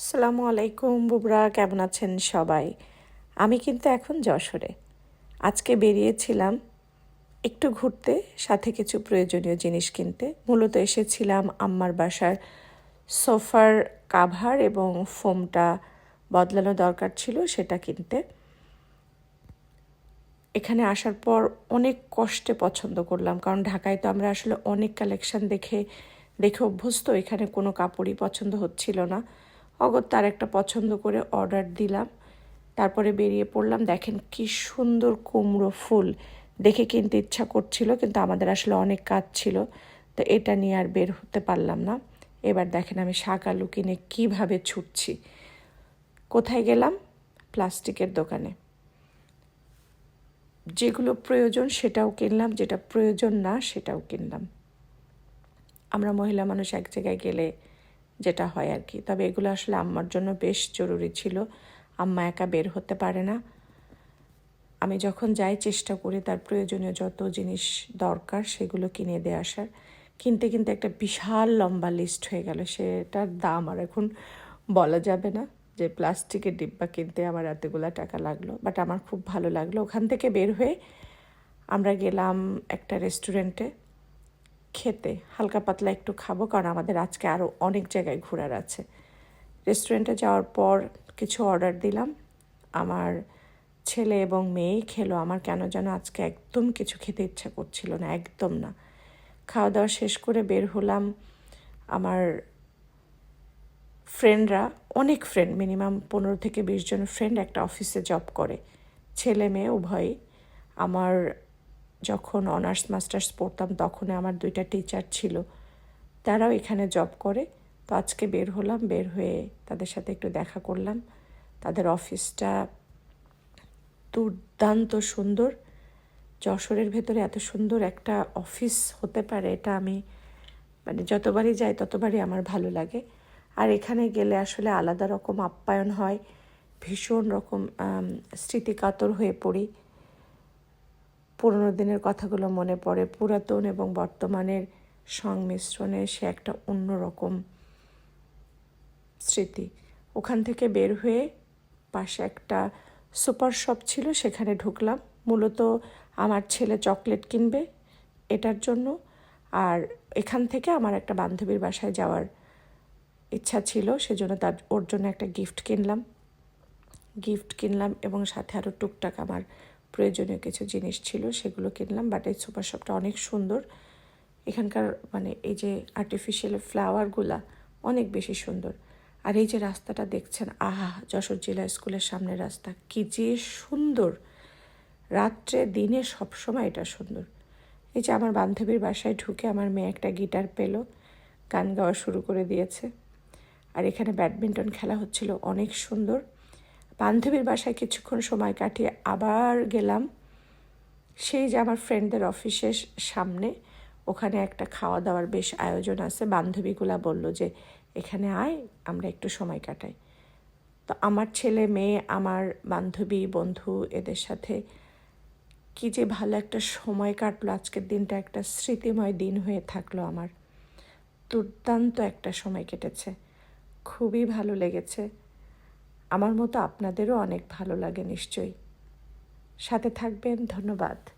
আসসালামু আলাইকুম বুবরা, কেমন আছেন সবাই? আমি কিন্তু এখন যশোরে। আজকে বেরিয়েছিলাম একটু ঘুরতে, সাথে কিছু প্রয়োজনীয় জিনিস কিনতে। মূলত এসেছিলাম আম্মার বাসার সোফার কাভার এবং ফোমটা বদলানো দরকার ছিল, সেটা কিনতে। এখানে আসার পর অনেক কষ্টে পছন্দ করলাম, কারণ ঢাকায় তো আমরা আসলে অনেক কালেকশন দেখে দেখে অভ্যস্ত। এখানে কোনো কাপড়ই পছন্দ হচ্ছিল না। অগত্য একটা পছন্দ করে অর্ডার দিলাম। তারপরে বেরিয়ে পড়লাম। দেখেন কি সুন্দর কুমড়ো ফুল। দেখে কিনতে ইচ্ছা করছিল, কিন্তু আমাদের আসলে অনেক কাজ ছিল, তো এটা নিয়ে আর বের হতে পারলাম না। এবার দেখেন আমি শাক আলু কিনে কীভাবে ছুটছি। কোথায় গেলাম? প্লাস্টিকের দোকানে। যেগুলো প্রয়োজন সেটাও কিনলাম, যেটা প্রয়োজন না সেটাও কিনলাম। আমরা মহিলা মানুষ এক জায়গায় গেলে যেটা হয় আর কি। তবে এগুলো আসলে আম্মার জন্য বেশ জরুরি ছিল। আম্মা একা বের হতে পারে না। আমি যখন যাই চেষ্টা করি তার প্রয়োজনীয় যত জিনিস দরকার সেগুলো কিনে দিয়ে আসার। কিনতে কিনতে একটা বিশাল লম্বা লিস্ট হয়ে গেল। সেটার দাম আর এখন বলা যাবে না যে প্লাস্টিকের ডিব্বা কিনতে আমার এতগুলা টাকা লাগল। বাট আমার খুব ভালো লাগল। ওখান থেকে বের হয়ে আমরা গেলাম একটা রেস্টুরেন্টে খেতে হালকা পাতলা একটু খাব, কারণ আমাদের আজকে আরও অনেক জায়গায় ঘোরার আছে। রেস্টুরেন্টে যাওয়ার পর কিছু অর্ডার দিলাম। আমার ছেলে এবং মেয়েই খেলো, আমার কেন যেন আজকে একদম কিছু খেতে ইচ্ছা করছিল না, একদম না। খাওয়া দাওয়া শেষ করে বের হলাম। আমার ফ্রেন্ডরা অনেক ফ্রেন্ড মিনিমাম পনেরো থেকে বিশ জন ফ্রেন্ড একটা অফিসে জব করে। ছেলে মেয়ে উভয়ই। আমার যখন অনার্স মাস্টার্স পড়তাম, তখন আমার দুইটা টিচার ছিল। তারাও এখানে জব করে। তো আজকে বের হলাম, বের হয়ে তাদের সাথে একটু দেখা করলাম। তাদের অফিসটা দুর্দান্ত সুন্দর। যশোরের ভেতরে এত সুন্দর একটা অফিস হতে পারে, এটা আমি মানে যতবারই যাই, ততবারই আমার ভালো লাগে। আর এখানে গেলে আসলে আলাদা রকম আপ্যায়ন হয়, ভীষণ রকম স্মৃতিকাতর হয়ে পড়ি। পুরনো দিনের কথাগুলো মনে পড়ে। পুরাতন এবং বর্তমানের সংমিশ্রণে সে একটা অন্যরকম স্মৃতি। ওখান থেকে বের হয়ে পাশে একটা সুপার শপ ছিল, সেখানে ঢুকলাম। মূলত আমার ছেলে চকলেট কিনবে এটার জন্য, আর এখান থেকে আমার একটা বান্ধবীর বাসায় যাওয়ার ইচ্ছা ছিল, সেজন্য তার, ওর জন্য একটা গিফট কিনলাম। গিফট কিনলাম এবং সাথে আরও টুকটাক আমার প্রয়োজনীয় কিছু জিনিস ছিল, সেগুলো কিনলাম বাট এই সুপার শপটা অনেক সুন্দর। এখানকার মানে এই যে আর্টিফিশিয়াল ফ্লাওয়ারগুলা অনেক বেশি সুন্দর। আর এই যে রাস্তাটা দেখছেন, আহা, যশোর জেলা স্কুলের সামনের রাস্তা, কি যে সুন্দর। রাত্রে, দিনে সবসময় এটা সুন্দর। এই যে আমার বান্ধবীর বাসায় ঢুকে আমার মেয়ে একটা গিটার পেল, গান গাওয়া শুরু করে দিয়েছে। আর এখানে ব্যাডমিন্টন খেলা হচ্ছিল, অনেক সুন্দর। বান্ধবীর বাসায় কিছুক্ষণ সময় কাটিয়ে আবার গেলাম। সেই যে আমার ফ্রেন্ডদের অফিসের সামনে, ওখানে একটা খাওয়া দাওয়ার বেশ আয়োজন আছে। বান্ধবীগুলা বলল যে, এখানে আয়, আমরা একটু সময় কাটাই। তো আমার ছেলে, মেয়ে, আমার বান্ধবী, বন্ধু, এদের সাথে কি যে ভালো একটা সময় কাটলো। আজকের দিনটা একটা স্মৃতিময় দিন হয়ে থাকল আমার। দুর্দান্ত একটা সময় কেটেছে। খুবই ভালো লেগেছে। আমার মতো আপনাদেরও অনেক ভালো লাগে নিশ্চয়ই। সাথে থাকবেন ধন্যবাদ।